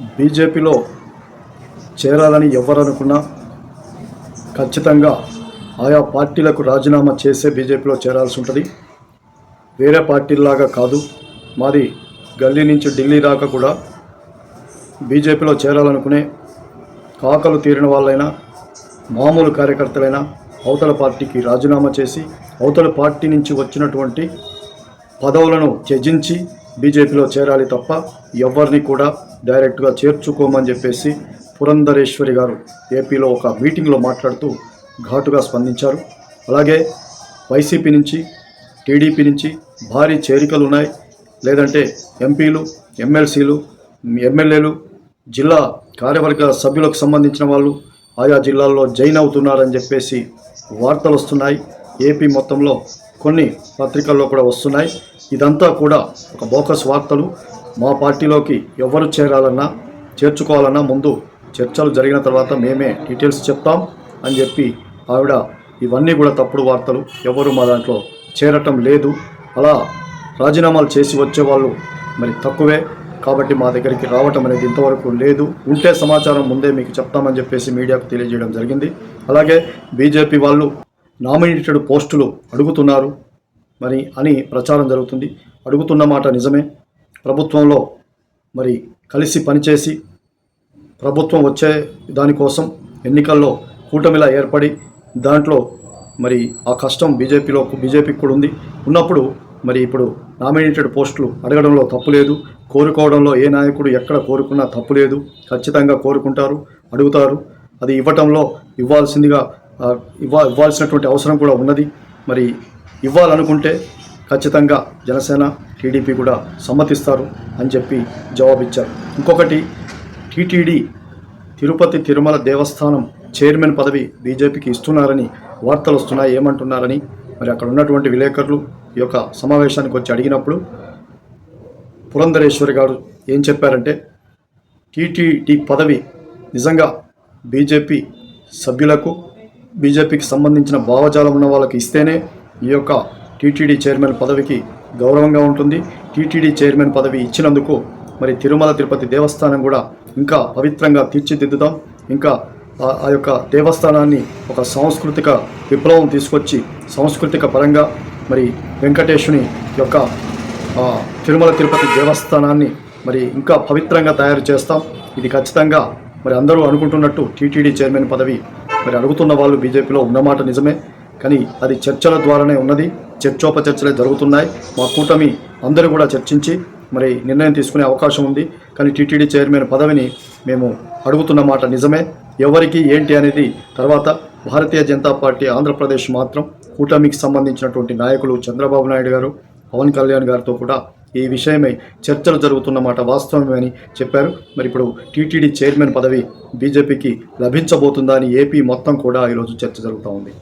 బీజేపీలో చేరాలని ఎవరనుకున్నా ఖచ్చితంగా ఆయా పార్టీలకు రాజీనామా చేసే బీజేపీలో చేరాల్సి ఉంటుంది. వేరే పార్టీలాగా కాదు మరి గల్లీ నుంచి ఢిల్లీ దాకా కూడా బీజేపీలో చేరాలనుకునే కాకలు తీరిన వాళ్ళైనా మామూలు కార్యకర్తలైనా అవతల పార్టీకి రాజీనామా చేసి అవతల పార్టీ నుంచి వచ్చినటువంటి పదవులను త్యజించి బీజేపీలో చేరాలి తప్ప ఎవరిని కూడా డైరెక్ట్గా చేర్చుకోమని చెప్పేసి పురంధరేశ్వరి గారు ఏపీలో ఒక మీటింగ్లో మాట్లాడుతూ ఘాటుగా స్పందించారు. అలాగే వైసీపీ నుంచి టీడీపీ నుంచి భారీ చేరికలు ఉన్నాయి. లేదంటే ఎంపీలు ఎమ్మెల్సీలు ఎమ్మెల్యేలు జిల్లా కార్యవర్గ సభ్యులకు సంబంధించిన వాళ్ళు ఆయా జిల్లాల్లో జైన్ అవుతున్నారని చెప్పేసి వార్తలు వస్తున్నాయి. ఏపీ మొత్తంలో కొన్ని పత్రికల్లో కూడా వస్తున్నాయి. ఇదంతా కూడా ఒక బోకస్ వార్తలు. మా పార్టీలోకి ఎవరు చేరాలన్నా చేర్చుకోవాలన్నా ముందు చర్చలు జరిగిన తర్వాత మేమే డీటెయిల్స్ చెప్తాం అని చెప్పి ఆవిడ ఇవన్నీ కూడా తప్పుడు వార్తలు. ఎవరు మా దాంట్లో చేరటం లేదు. అలా రాజీనామాలు చేసి వచ్చేవాళ్ళు మరి తక్కువే. కాబట్టి మా దగ్గరికి రావటం అనేది ఇంతవరకు లేదు. ఉంటే సమాచారం ముందే మీకు చెప్తామని చెప్పేసి మీడియాకు తెలియజేయడం జరిగింది. అలాగే బీజేపీ వాళ్ళు నామినేటెడ్ పోస్టులు అడుగుతున్నారు. మరి అని ప్రచారం జరుగుతుంది. అడుగుతున్న మాట నిజమే. ప్రభుత్వంలో మరి కలిసి పనిచేసి ప్రభుత్వం వచ్చే దానికోసం ఎన్నికల్లో కూటమిలా ఏర్పడి దాంట్లో మరి ఆ కష్టం బీజేపీలో బీజేపీకి కూడా ఉంది. ఉన్నప్పుడు మరి ఇప్పుడు నామినేటెడ్ పోస్టులు అడగడంలో తప్పు లేదు. కోరుకోవడంలో ఏ నాయకుడు ఎక్కడ కోరుకున్నా తప్పు లేదు. ఖచ్చితంగా కోరుకుంటారు అడుగుతారు. అది ఇవ్వటంలో ఇవ్వాల్సిందిగా ఇవ్వ ఇవ్వాల్సినటువంటి అవసరం కూడా ఉన్నది. మరి ఇవ్వాలనుకుంటే ఖచ్చితంగా జనసేన టీడీపీ కూడా సమ్మతిస్తారు అని చెప్పి జవాబిచ్చారు. ఇంకొకటి టీటీడీ తిరుపతి తిరుమల దేవస్థానం చైర్మన్ పదవి బీజేపీకి ఇస్తున్నారని వార్తలు వస్తున్నాయి ఏమంటున్నారని మరి అక్కడ ఉన్నటువంటి విలేకరులు ఈ యొక్క సమావేశానికి వచ్చి అడిగినప్పుడు పురంధరేశ్వరి గారు ఏం చెప్పారంటే టీటీడీ పదవి నిజంగా బీజేపీ సభ్యులకు బీజేపీకి సంబంధించిన భావజాలం ఉన్న వాళ్ళకి ఇస్తేనే ఈ యొక్క టీటీడీ చైర్మన్ పదవికి గౌరవంగా ఉంటుంది. టీటీడీ చైర్మన్ పదవి ఇచ్చినందుకు మరి తిరుమల తిరుపతి దేవస్థానం కూడా ఇంకా పవిత్రంగా తీర్చిదిద్దుతాం ఇంకా ఆ- యొక్క దేవస్థానాన్ని ఒక సాంస్కృతిక విప్లవం తీసుకొచ్చి సాంస్కృతిక పరంగా మరి వెంకటేశుని యొక్క తిరుమల తిరుపతి దేవస్థానాన్ని మరి ఇంకా పవిత్రంగా తయారు చేస్తాం. ఇది ఖచ్చితంగా మరి అందరూ అనుకుంటున్నట్టు టీటీడీ చైర్మన్ పదవి మరి అడుగుతున్న వాళ్ళు బీజేపీలో ఉన్నమాట నిజమే. కానీ అది చర్చల ద్వారానే ఉన్నది. చర్చోపచర్చలే జరుగుతున్నాయి. మా కూటమి అందరూ కూడా చర్చించి మరి నిర్ణయం తీసుకునే అవకాశం ఉంది. కానీ టీటీడీ చైర్మన్ పదవిని మేము అడుగుతున్న మాట నిజమే. ఎవరికి ఏంటి అనేది తర్వాత భారతీయ జనతా పార్టీ ఆంధ్రప్రదేశ్ మాత్రం కూటమికి సంబంధించినటువంటి నాయకులు చంద్రబాబు నాయుడు గారు పవన్ కళ్యాణ్ గారితో కూడా ఈ విషయమై చర్చలు జరుగుతున్నమాట వాస్తవమే అని చెప్పారు. మరి ఇప్పుడు టీటీడీ చైర్మన్ పదవి బీజేపీకి లభించబోతుందా అని ఏపీ మొత్తం కూడా ఈరోజు చర్చ జరుగుతూ ఉంది.